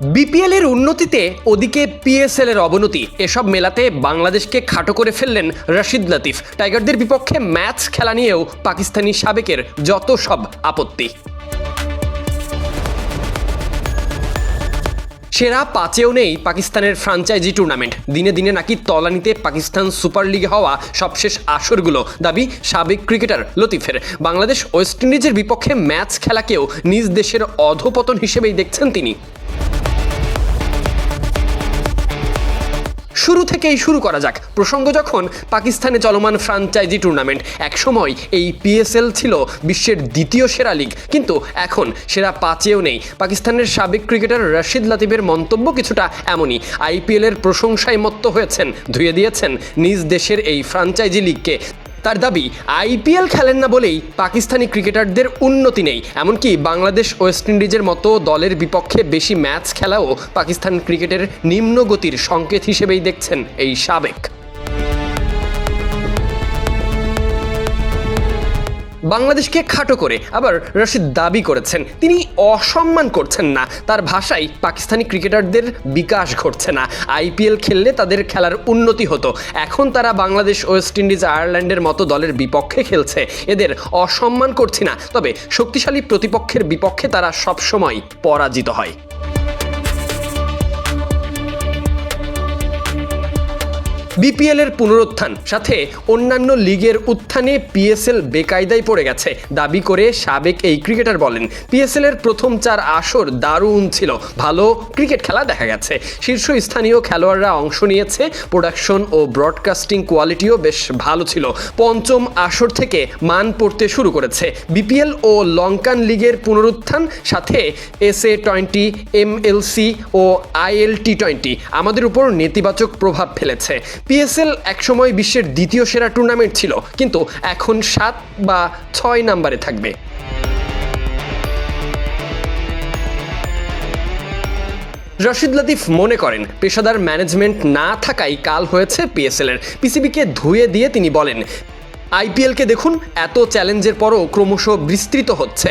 BPL এর উন্নতিতে ওদিকে পিএসএল এর অবনতি। এসব মেলাতে বাংলাদেশকে খাটো করে ফেললেন রশিদ লতিফ। টাইগারদের বিপক্ষে ম্যাচ খেলা নিয়েও পাকিস্তানি সাবেকের যত সব আপত্তি। সেরা পাঁচেও নেই পাকিস্তানের ফ্রাঞ্চাইজি টুর্নামেন্ট। দিনে দিনে নাকি তলানিতে পাকিস্তান সুপার লিগে হওয়া সবশেষ আসরগুলো দাবি সাবেক ক্রিকেটার লতিফের। বাংলাদেশ ওয়েস্ট ইন্ডিজের বিপক্ষে ম্যাচ খেলাকেও নিজ দেশের অধপতন হিসেবেই দেখছেন তিনি। শুরু থেকেই শুরু করা যাক। প্রসঙ্গ যখন পাকিস্তানে চলমান ফ্রাঞ্চাইজি টুর্নামেন্ট, একসময় এই পিএসএল ছিল বিশ্বের দ্বিতীয় সেরা লিগ। কিন্তু এখন সেরা পাঁচেও নেই। পাকিস্তানের সাবেক ক্রিকেটার রশিদ লাতিবের মন্তব্য কিছুটা এমনই। আইপিএলের প্রশংসায় মত্ত হয়েছেন, ধুয়ে দিয়েছেন নিজ দেশের এই ফ্রাঞ্চাইজি লিগকে। তার দাবি, আইপিএল খেলেন না বলেই পাকিস্তানি ক্রিকেটারদের উন্নতি নেই। এমনকি বাংলাদেশ ওয়েস্ট ইন্ডিজের মতো দলের বিপক্ষে বেশি ম্যাচ খেলাও পাকিস্তান ক্রিকেটের নিম্নগতির সংকেত হিসেবেই দেখছেন এই সাবেক। বাংলাদেশকে খাটো করে আবার রশিদ দাবি করেছেন। তিনি অসম্মান করছেন না। তার ভাষায় পাকিস্তানি ক্রিকেটারদের বিকাশ ঘটছে না। আইপিএল খেললে তাদের খেলার উন্নতি হতো। এখন তারা বাংলাদেশ, ওয়েস্ট ইন্ডিজ, আয়ারল্যান্ডের মতো দলের বিপক্ষে খেলছে। এদের অসম্মান করছি না। তবে শক্তিশালী প্রতিপক্ষের বিপক্ষে তারা সবসময় পরাজিত হয়। বিপিএল এর পুনরুত্থান, সাথে অন্যান্য লিগের উত্থানে পিএসএল বেকায়দায় পড়ে গেছে। দাবি করে সাবেক এই ক্রিকেটার বলেন পিএসএল এর প্রথম চার আসর দারুণ ছিল, ভালো ক্রিকেট খেলা দেখা গেছে। শীর্ষস্থানীয় খেলোয়াড়রা অংশ নিয়েছে, প্রোডাকশন ও ব্রডকাস্টিং কোয়ালিটিও বেশ ভালো ছিল। পঞ্চম আসর থেকে মান পড়তে শুরু করেছে। বিপিএল ও লঙ্কান লিগের পুনরুত্থান, সাথে এস এ টোয়েন্টি, এমএলসি ও আইএল টি টোয়েন্টি, আমাদের উপর নেতিবাচক প্রভাব ফেলেছে। পিএসএল একসময় বিশ্বের দ্বিতীয় সেরা টুর্নামেন্ট ছিল, কিন্তু এখন সাত বা ছয় নাম্বারে থাকবে। রশিদ লতিফ মনে করেন, পেশাদার ম্যানেজমেন্ট না থাকাই কাল হয়েছে পিএসএল এর। পিসিবিকে ধুয়ে দিয়ে তিনি বলেন আইপিএলকে দেখুন, এত চ্যালেঞ্জের পরও ক্রমশ বিস্তৃত হচ্ছে,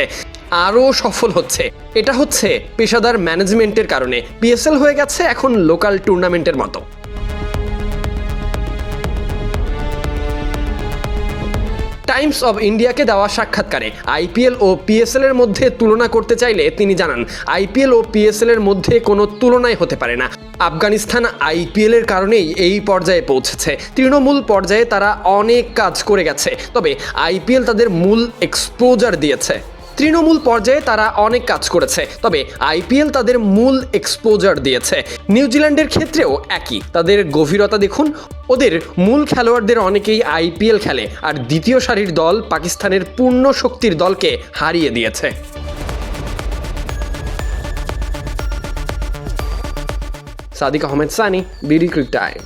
আরও সফল হচ্ছে। এটা হচ্ছে পেশাদার ম্যানেজমেন্টের কারণে। পিএসএল হয়ে গেছে এখন লোকাল টুর্নামেন্টের মতো। টাইমস অব ইন্ডিয়াকে দেওয়া সাক্ষাৎকারে। আইপিএল ও পিএসএল এর মধ্যে তুলনা করতে চাইলে তিনি জানান, আইপিএল ও পিএসএল এর মধ্যে কোনো তুলনাই হতে পারে না। আফগানিস্তান আইপিএল এর কারণেই এই পর্যায়ে পৌঁছেছে। তৃণমূল পর্যায়ে তারা অনেক কাজ করে গেছে, তবে আইপিএল তাদের মূল এক্সপোজার দিয়েছে। তৃণমূল পর্যায়ে তারা অনেক কাজ করেছে, তবে আইপিএল তাদের মূল এক্সপোজার দিয়েছে। নিউজিল্যান্ডের ক্ষেত্রেও একই, তাদের গভীরতা দেখুন, ওদের মূল খেলোয়াড়দের অনেকেই আইপিএল খেলে, আর দ্বিতীয় সারির দল পাকিস্তানের পূর্ণ শক্তির দলকে হারিয়ে দিয়েছে। Sadiq Ahmed Sunny BD crictime